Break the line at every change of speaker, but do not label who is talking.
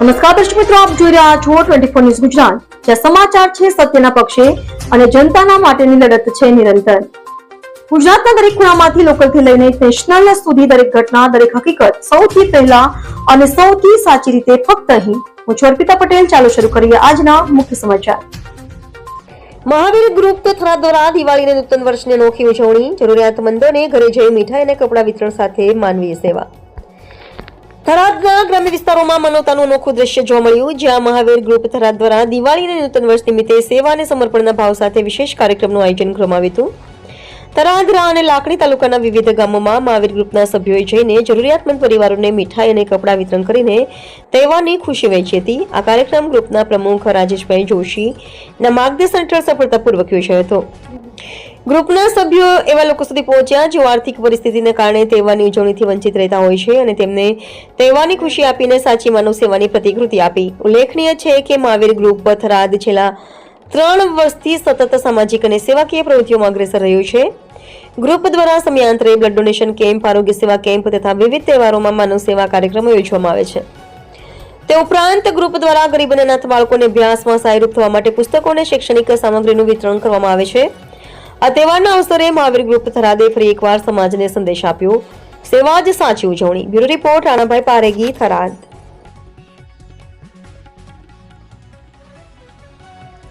નમસ્કાર દર્શક મિત્રો, આપ જોઈ રહ્યા છો ટ્વેન્ટી ફોર ન્યૂઝ ગુજરાત. જ્યાં સમાચાર છે સત્યના પક્ષે અને જનતાના માટેની લડત છે નિરંતર. ગુજરાતના દરેક ખૂણામાંથી લોકલથી લઈને નેશનલ સુધી દરેક ઘટના, દરેક હકીકત સૌથી પહેલા અને સૌથી સાચી રીતે ફક્ત અહીં. હું છું અર્પિતા પટેલ. ચાલો શરૂ કરીએ આજના મુખ્ય સમાચાર. મહાવીર ગ્રુપ થરા દ્વારા દિવાળી અને નૂતન વર્ષની અનોખી ઉજવણી. જરૂરિયાતમંદોને ઘરે જઈ મીઠાઈ અને કપડાં વિતરણ સાથે માનવીય સેવા. થરાદના ગ્રામ્ય વિસ્તારોમાં માનવતાનું અનોખું દ્રશ્ય જોવા મળ્યું, જ્યાં મહાવીર ગ્રુપ થરાદ દ્વારા દિવાળી અને નૂતન વર્ષ નિમિત્તે સેવા અને સમર્પણના ભાવ સાથે વિશેષ કાર્યક્રમનું આયોજન કરવામાં આવ્યું હતું. તરાદરા અને લાકડી તાલુકાના વિવિધ ગામોમાં મહાવીર ગ્રુપના સભ્યોએ જઈને જરૂરિયાતમંદ પરિવારોને મીઠાઈ અને કપડાં વિતરણ કરીને તહેવારની ખુશી વહેંચી હતી. આ કાર્યક્રમ ગ્રુપના પ્રમુખ રાજેશભાઈ જોશીના માર્ગદર્શન હેઠળ સફળતાપૂર્વક યોજાયો હતો. ગ્રુપના સભ્યો એવા લોકો સુધી પહોંચ્યા જેઓ આર્થિક પરિસ્થિતિને કારણે તહેવારની ઉજવણીથી વંચિત રહેતા હોય છે અને તેમને તહેવારની ખુશી આપીને સાચી માનવ સેવાની પ્રતિકૃતિ આપી. ઉલ્લેખનીય છે કે મહાવીર ગ્રુપ પથરાદ છેલ્લા ત્રણ વર્ષથી સતત સામાજિક અને સેવાકીય પ્રવૃત્તિઓમાં અગ્રેસર રહ્યું છે. ગ્રુપ દ્વારા સમયાંતરે બ્લડ ડોનેશન કેમ્પ, આરોગ્ય સેવા કેમ્પ તથા વિવિધ તહેવારોમાં માનવ સેવા કાર્યક્રમો યોજવામાં આવે છે. તે ઉપરાંત ગ્રુપ દ્વારા ગરીબ અને અનાથ બાળકોને અભ્યાસમાં સહાયરૂપ થવા માટે પુસ્તકો અને શૈક્ષણિક સામગ્રીનું વિતરણ કરવામાં આવે છે. આ તહેવારના અવસરે મહાવીર ગ્રુપ થરાદે ફરી એકવાર સમાજને સંદેશ આપ્યો. સેવા જ સાચી ઉજવણી. Bureau report Ranabhai Paregi, Tharad.